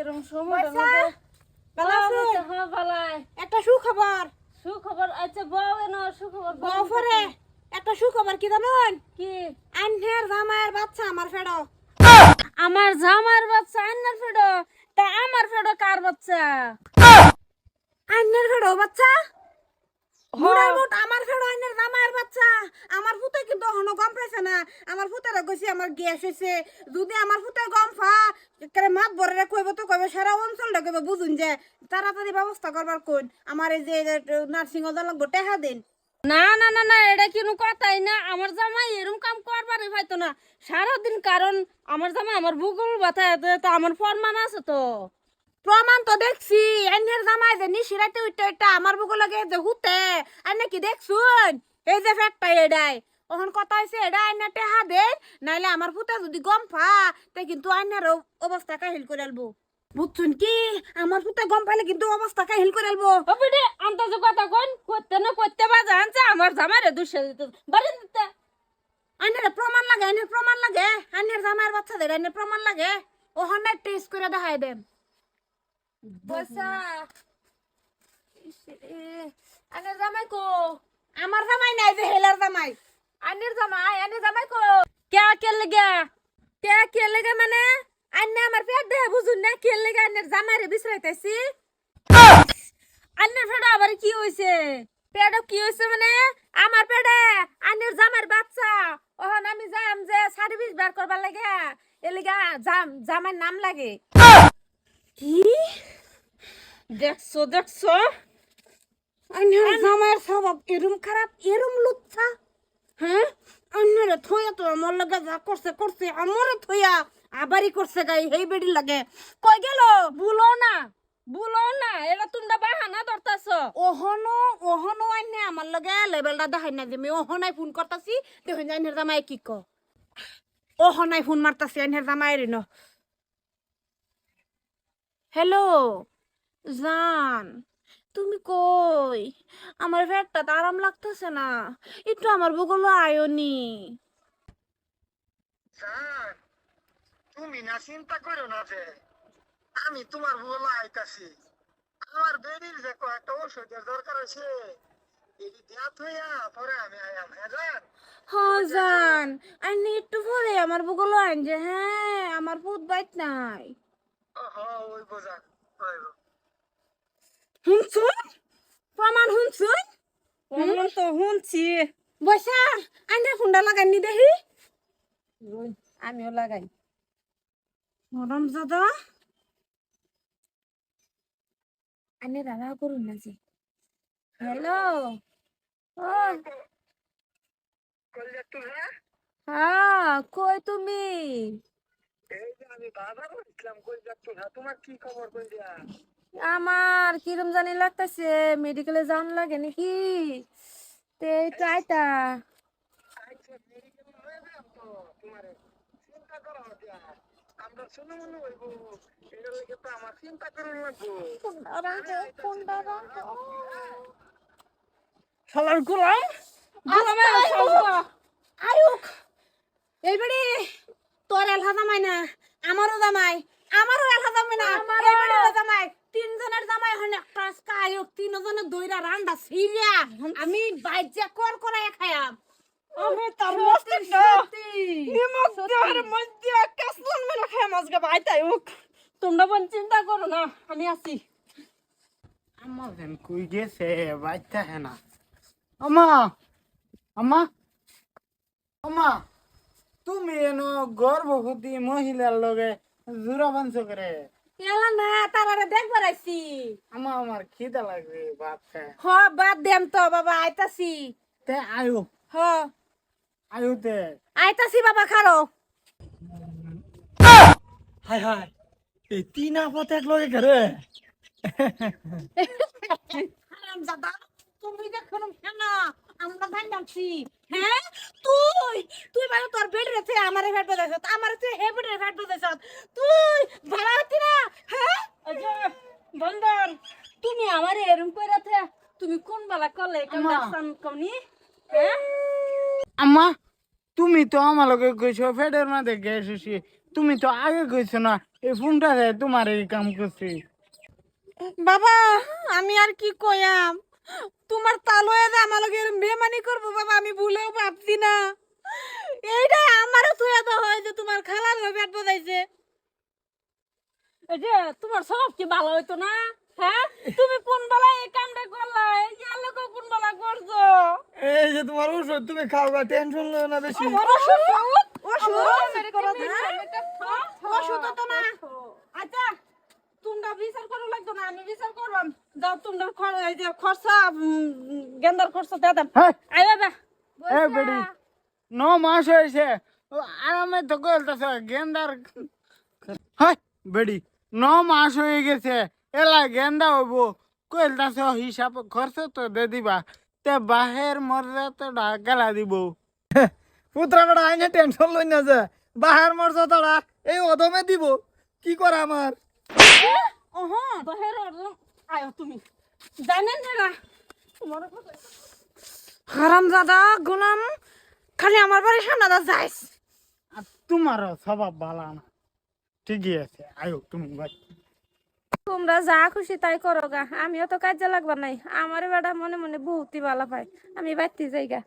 এরকম সময় পয়সা? ভালো আছেন? হ্যাঁ ভালাই একটা সুখবর। সুখবর আচ্ছা বউ এন সুখবর বউ একটা সুখবর কি জানেন? কি? আন্নের জামাইয়ের বাচ্চা আমার ফেড়ো। আমার জামার বাচ্চা আন্নার ফেডো? তা আমার ফেডো কার বাচ্চা? আন্নের ফেড়ো বাচ্চা? মুড়ার মুট আমার ফেড়ো আন্নের জামাইয়ের বাচ্চা। আমার ফুতে কিন্তু এখনও গম পাইছে না। আমার ফুতেরা গেছি আমার গ্যাস হয়েছে যদি আমার ফুতে গম ফা একেবারে মাত বরে কইব তো কইব সারা অঞ্চলটা কইব বুঝুন যে তাড়াতাড়ি ব্যবস্থা করবার কোন? আমার এই যে নার্সিং হোম লাগবো টেহা দিন। না না না না এটা কোনো কথাই না। আমার জামাই এরকম কাম করবারই হয়তো না। সারাদিন কারণ আমার জামাই আমার ভূগোল বাতায় তো আমার ফরমান আছে তো। প্রমাণ তো দেখছি এনের জামাই যে নিশি নিশিরাতে উঠতে উঠতে আমার বুকে লাগে যে হুতে আর নাকি দেখছুন? এই যে ফ্যাক্টটা এডাই। ওখান কথা হয়েছে এটা আইনা টেহা দে নাইলে আমার ফুতে যদি গম ফা তে কিন্তু আইনার অবস্থা কাহিল করে আলবো। বুঝছুন কি? আমার ফুতে গম পাইলে কিন্তু অবস্থা কাহিল করে আলবো। ও বিটে আন্তাজ কথা কোন করতে না করতে বাজা আনছে আমার জামাইরে দুষে দিতে বাড়ি দিতে আইনের প্রমাণ লাগে আইনের প্রমাণ লাগে। আইনের জামাইয়ের বাচ্চাদের আইনের প্রমাণ লাগে। ওখানে টেস্ট করে দেখাই দেন। আনের জামাই কো? আমার জামাই নাই যে হেলার জামাই। আনের জামাই আনের জামাই কো? কে কে লাগা? কে কে লাগা মানে? আন্নে আমার পেট দেহে বুঝুন না কে লাগা আনের জামাই রে বিছরাইতেছি আন্নের পেটে আবার কি হইছে? পেটে কি হইছে মানে? আমার পেটে আন্নের জামাইয়ের বাচ্চা। ওহন আমি যাম যে সার্ভিস বার করবার লাগে। এলিগা জাম জামাইয়ের নাম লাগে। কি? দেখছ দেখছ? আইনের জামাইয়ের স্বভাব এরম খারাপ এরম লুচ্ছা। হ্যাঁ? অন্যরে থইয়া তো আমার লাগে যা করছে করছে আমারে থইয়া আবারই করছে গাই হেই বেডি লাগে। কই গেল? ভুলো না ভুলো না এটা তোমরা বাহানা ধরতাছ। ওহনো ওহনো আইনে আমার লগে লেভেলটা দেখাই না যে আমি ওহনাই ফোন করতাছি দেখুন আইনের জামাই কি ক ওহনাই ফোন মারতাছি আইনের জামাই রিন হ্যালো? জান তুমি কই? আমার পেটটা তো আরাম লাগতেছে না। একটু আমার বুগলো আয়নি জান তুমি না চিন্তা করো না যে আমি তোমার বলা আইতাছি আমার বেরির যে কয়েকটা ওষুধের দরকার আছে এটি পরে আমি আয়াম হ্যাঁ আইনি একটু পরে আমার বুগলো আইন যে হ্যাঁ আমার ভূত বাইত নাই। ওই বোঝা শুনছুন? প্রমাণ শুনছুন? প্রমাণ তো শুনছি। বৈশা আইনে ফুন্ডা লাগাইনি দেখি আমিও লাগাই। মরম দাদা আইনে দাদা করুন না যে। হ্যালো হ্যাঁ কই তুমি। এই যে আমি বাজার তোরা তোমার কি খবর কই দিয়া? আমার কিরম জানি লাগতেছে মেডিকেলে যাওয়ান লাগে নাকি? তে একটু আইতা। মেডিকেল যাম তো তোমারে চিন্তা করো না দিয়া আমরা শুনে হইব এটার লেগে তো আমার চিন্তা করুন লাগবো শালার গোলাম আয়ুক এইবারে তোর এলহা জামাই না আমারও জামাই আমারও এলহা জামাই না এইবারে জামাই। তিনজনের জামাই হয় না। একটা আজকে আয়ুক তিনজনের দইরা রান্ডা সিরিয়া আমি বাইজা কর করায় খায়াম আমি তার মস্তি নিমক দেওয়ার মধ্যে কাসলন মেরে খায় মাছকে বাইতাই উক তোমরা বোন চিন্তা করো না আমি আছি। আমার কই গেছে বাইতে না। আমা আমা আমা তুমি এনো গর্ভবতী মহিলার লগে জুরা বানছো করে? এলা না তারারে দেখবার আইছি। আমা আমার খিদা লাগবে ভাত হ বাদ দেম তো বাবা আইতাছি। তে আয়ু। হ। আয়ু তে আইতাছি বাবা খারো। হাই হাই। এই তিন আপত এক লগে করে হারাম জাদা তুমি দেখুন না আমরা ধান হ্যাঁ? তুই তুই মানে তোর বেড রেছে আমারে ফেট বজাইছ আমার হে বেড রে বজাইছ তুই ভালো হতি না? হ্যাঁ? বন্দর তুমি আমার এরম তুমি কোন বেলা করলে আমা। কাম কমনি? হ্যাঁ? আম্মা তুমি তো আমার লগে কইছো ফেডের মধ্যে গ্যাস তুমি তো আগে কইছো না এই ফোনটা তোমার এই কাম করছি। বাবা আমি আর কি কয়াম তোমার তালো এদে আমার লগে বেমানি করব বাবা আমি ভুলেও ভাবছি না। এইটা আমারও তুই এত হয় যে তোমার খালার হয়ে পেট বোঝাইছে এই যে তোমার সব কি ভালো হইতো না? হ্যাঁ? তুমি কোন বেলা এই কামটা করলা? এই যে আলোকে কোন বেলা করছ? এই যে তোমার ওষুধ তুমি খাওয়া টেনশন লো না বেশি। ওষুধ? ওষুধ? খাও? ওষুধ? তো না আচ্ছা তোমরা বিচার করো লাগতো না আমি বিচার করবাম যাও তোমরা এই যে খরচা গেন্দার খরচা দিয়ে হ্যাঁ। আই বাবা এ বেডি ন মাস হয়েছে আরামে তো কইলতেছ গেন্দার হাই বেডি ন মাস হয়ে গেছে এলা গেন্দা হইব। কইলতেছ হিসাব খরচ তো দে দিবা তে বাহের মর্যাদাটা গেলা দিব। পুত্রা বেড়া আইনে টেনশন লই না যে বাহার মর্যাদাটা এই অদমে দিব। কি করে আমার? ওহ বহের আয়ো তুমি। জানেন না হারাম দাদা গোলাম খালি আমার বাড়ির সামনে দা যাইস। আর তোমারও স্বভাব ভালো না। ঠিকই আছে আয়ো তুমি ভাই। তোমরা যা খুশি তাই করো গা। আমিও তো কাজে লাগবা নাই। আমার বেটা মনে মনে বহুতই ভালো পাই আমি বাইতে যাই গা।